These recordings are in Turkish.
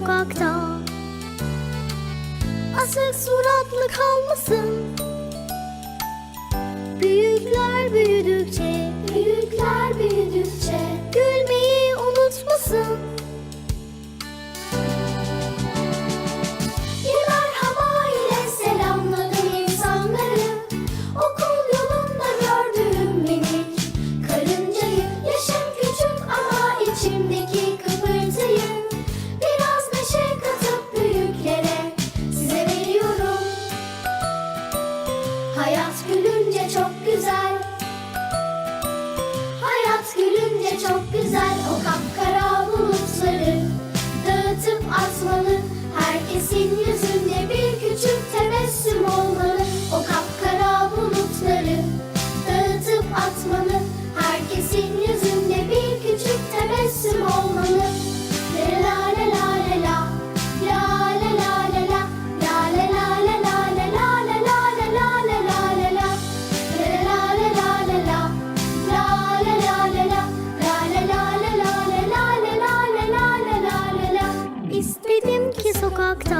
sokakta. Asık suratlı kalmasın. Büyükler büyüdükçe Rachel B.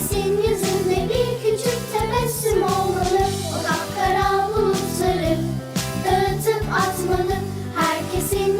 herkesin yüzünde bir küçük tebessüm olmalı. O kapkara bulutları dağıtıp atmalı. Herkesin